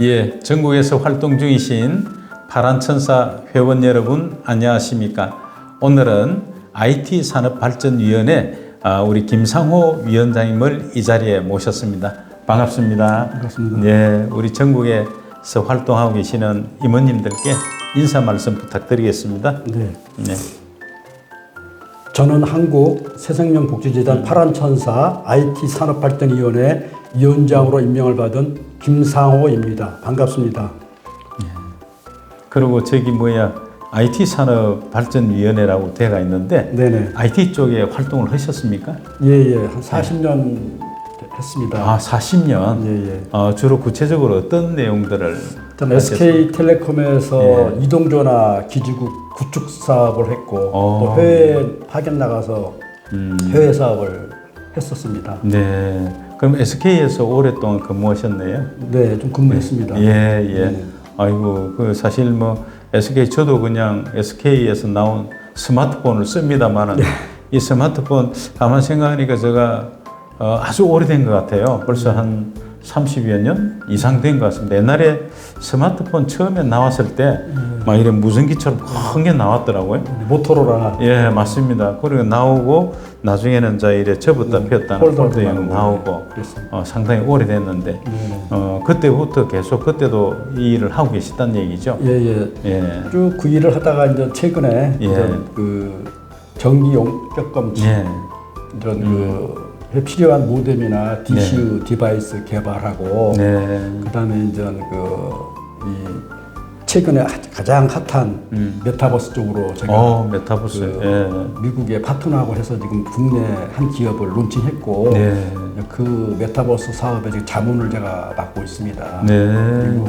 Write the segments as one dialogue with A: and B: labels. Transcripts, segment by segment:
A: 예, 전국에서 활동 중이신 파란천사 회원 여러분 안녕하십니까? 오늘은 IT 산업발전위원회 아, 우리 김상호 위원장님을 이 자리에 모셨습니다. 반갑습니다.
B: 반갑습니다.
A: 예, 우리 전국에서 활동하고 계시는 임원님들께 인사 말씀 부탁드리겠습니다.
B: 네.
A: 네.
B: 저는 한국 새생명복지재단 파란천사 IT산업발전위원회 위원장으로 임명을 받은 김상호입니다. 반갑습니다.
A: 그리고 저기 뭐야 IT 산업 발전 위원회라고 돼가 있는데
B: 네네.
A: IT 쪽에 활동을 하셨습니까?
B: 예예. 한 40년 했습니다.
A: 아, 40년.
B: 예예.
A: 어, 주로 구체적으로 어떤 내용들을
B: 일단 SK텔레콤에서
A: 예.
B: 이동 전화 기지국 구축 사업을 했고
A: 어.
B: 또 해외 파견 나가서
A: 음,
B: 해외 사업을 했었습니다.
A: 네. 그럼 SK에서 오랫동안 근무하셨네요.
B: 네, 좀 근무했습니다.
A: 예, 예.
B: 네.
A: 아이고, 그 사실 뭐 SK 저도 그냥 SK에서 나온 스마트폰을 씁니다만은 이 스마트폰 가만 생각하니까 제가 어, 아주 오래된 것 같아요. 벌써 한 30여 년 이상 된 것 같습니다. 옛날에 스마트폰 처음에 나왔을 때막 이런 무전기처럼 큰 게 나왔더라고요.
B: 모토로라
A: 예, 맞습니다. 그리고 나오고 나중에는 자 이래 접었다 폈다
B: 폴더도
A: 폴더형
B: 나오고.
A: 어, 상당히 오래됐는데
B: 네네.
A: 어, 그때부터 계속 그때도 이 일을 하고 계시다는 얘기죠.
B: 예 예.
A: 예,
B: 쭉그 일을 하다가 이제 최근에
A: 예.
B: 이제 그 전기 용격 검지
A: 예,
B: 이런 그 필요한 모뎀이나 DCU 디바이스 개발하고
A: 네,
B: 그다음에 이제 그이 최근에 아- 가장 핫한
A: 음.
B: 메타버스 쪽으로 제가
A: 어, 메타버스.
B: 그 미국의 파트너하고 해서 지금 국내 한 기업을 론칭했고
A: 예, 네,
B: 그 메타버스 사업에 지금 자문을 제가 맡고 있습니다.
A: 네,
B: 그리고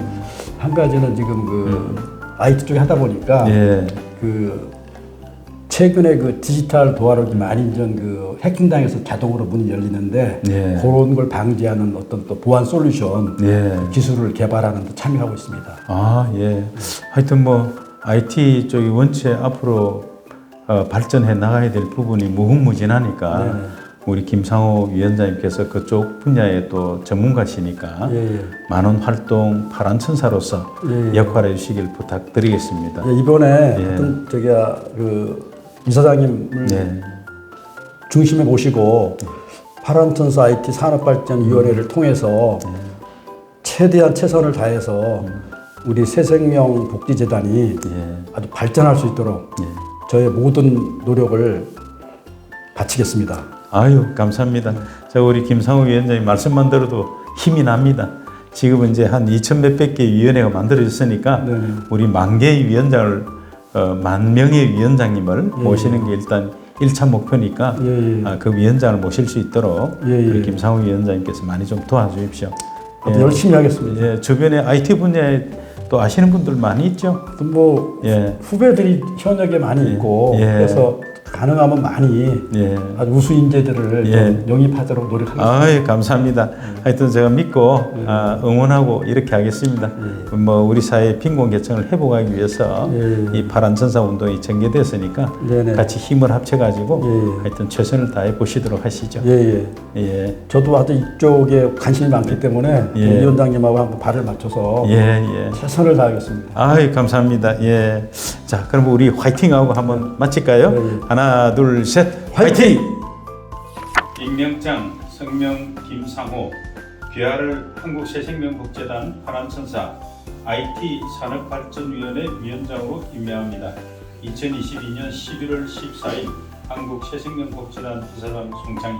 B: 한 가지는 지금 그 IT 쪽에 하다 보니까
A: 음. 예,
B: 그 최근에 그 디지털 도화록이 이제 그 해킹당해서 자동으로 문이 열리는데
A: 예.
B: 그런 걸 방지하는 어떤 또 보안 솔루션
A: 예.
B: 기술을 개발하는 데 참여하고 있습니다.
A: 아, 예. 하여튼 뭐 IT 쪽이 원체 앞으로 어, 발전해 나가야 될 부분이 무궁무진하니까
B: 네네.
A: 우리 김상호 위원장님께서 그쪽 분야의 또 전문가시니까
B: 예, 예.
A: 많은 활동 파란 천사로서
B: 예, 예.
A: 역할해 주시길 부탁드리겠습니다.
B: 예, 이번에
A: 예.
B: 어떤 저기 그 이사장님을
A: 네.
B: 중심에 모시고 파란천사 IT 산업발전위원회를 통해서 최대한 최선을 다해서 우리 새생명 복지재단이
A: 예.
B: 아주 발전할 수 있도록
A: 예.
B: 저의 모든 노력을 바치겠습니다.
A: 아유, 감사합니다. 자, 우리 김상호 위원장님 말씀만 들어도 힘이 납니다. 지금 이제 한 2천 몇백 개 위원회가 만들어졌으니까
B: 네.
A: 우리 만 개의 위원장을 어, 만 명의 위원장님을 모시는 게 일단 1차 목표니까
B: 예, 예.
A: 아, 그 위원장을 모실 수 있도록
B: 예, 예.
A: 우리 김상호 위원장님께서 많이 좀 도와주십시오.
B: 아주 열심히 하겠습니다.
A: 예, 주변에 IT 분야에 또 아시는 분들 많이 있죠.
B: 또뭐
A: 예,
B: 후배들이 현역에 많이 있고
A: 예.
B: 그래서 가능하면 많이
A: 예.
B: 아주 우수 인재들을
A: 예.
B: 좀 영입하도록 노력하겠습니다.
A: 아이 감사합니다. 하여튼 제가 믿고 아, 응원하고 이렇게 하겠습니다. 뭐 우리 사회 빈곤 계층을 회복하기 위해서
B: 예.
A: 이 파란 천사 운동이 전개됐으니까
B: 네네.
A: 같이 힘을 합쳐가지고
B: 예.
A: 하여튼 최선을 다해 보시도록 하시죠.
B: 예, 예.
A: 예,
B: 저도 아주 이쪽에 관심이 많기 때문에
A: 예.
B: 김 위원장님하고 한번 발을 맞춰서
A: 예, 예.
B: 최선을 다하겠습니다.
A: 아이 감사합니다. 예. 자, 그럼 우리 화이팅하고 한번 마칠까요?
B: 예, 예.
A: 하나, 둘, 셋,
B: 화이팅!
A: 임명장 성명 김상호 귀하를 한국새생명복재단 파란천사 IT 산업발전위원회 위원장으로 임명합니다. 2022년 11월 14일 한국새생명복재단 부사장 송창희